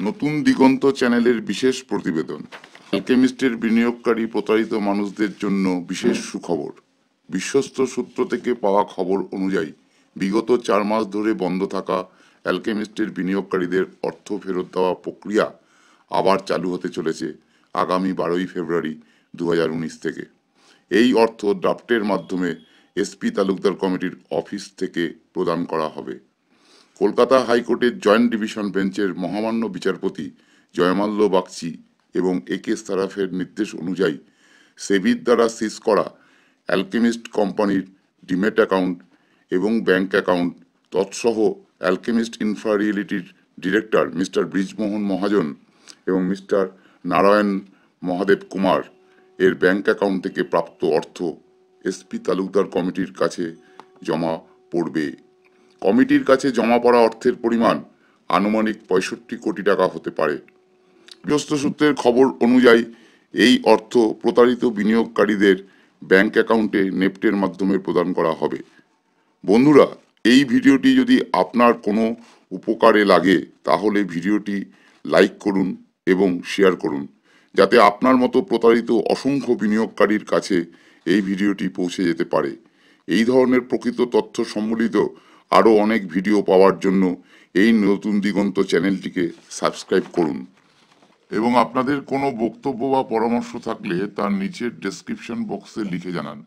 নতুন দিগন্ত চ্যানেলের বিশেষ প্রতিবেদন। অ্যালকেমিস্টের বিনিয়োগকারী প্রতারিত মানুষদের জন্য বিশেষ সুখবর। বিশ্বস্ত সূত্র থেকে পাওয়া খবর অনুযায়ী, বিগত চার মাস ধরে বন্ধ থাকা অ্যালকেমিস্টের বিনিয়োগকারীদের অর্থ ফেরত দেওয়া প্রক্রিয়া আবার চালু হতে চলেছে আগামী বারোই ফেব্রুয়ারি দু হাজার উনিশ থেকে। এই অর্থ ড্রাফটের মাধ্যমে এসপি তালুকদার কমিটির অফিস থেকে প্রদান করা হবে। কলকাতা হাইকোর্টের জয়েন্ট ডিভিশন বেঞ্চের মহামান্য বিচারপতি জয়মাল্য বাগচি এবং এ কে সারাফের নির্দেশ অনুযায়ী সেবির দ্বারা সিজ করা অ্যালকেমিস্ট কোম্পানির ডিমেট অ্যাকাউন্ট এবং ব্যাংক অ্যাকাউন্ট তৎসহ অ্যালকেমিস্ট ইনফ্রা রিয়েলিটির ডিরেক্টর মিস্টার ব্রিজমোহন মহাজন এবং মিস্টার নারায়ণ মহাদেব কুমার এর ব্যাংক অ্যাকাউন্ট থেকে প্রাপ্ত অর্থ এসপি তালুকদার কমিটির কাছে জমা পড়বে। কমিটির কাছে জমা পড়া অর্থের পরিমাণ আনুমানিক পঁয়ষট্টি কোটি টাকা হতে পারে। বিশ্বস্ত সূত্রের খবর অনুযায়ী, এই অর্থ প্রতারিত বিনিয়োগকারীদের ব্যাংক অ্যাকাউন্টে নেফটের মাধ্যমে প্রদান করা হবে। বন্ধুরা, এই ভিডিওটি যদি আপনার কোনো উপকারে লাগে, তাহলে ভিডিওটি লাইক করুন এবং শেয়ার করুন, যাতে আপনার মতো প্রতারিত অসংখ্য বিনিয়োগকারীর কাছে এই ভিডিওটি পৌঁছে যেতে পারে। এই ধরনের প্রকৃত তথ্য সম্বলিত আরও অনেক ভিডিও পাওয়ার জন্য এই নতুন দিগন্ত চ্যানেলটিকে সাবস্ক্রাইব করুন। এবং আপনাদের কোনো বক্তব্য বা পরামর্শ থাকলে তার নিচের ডেসক্রিপশন বক্সে লিখে জানান।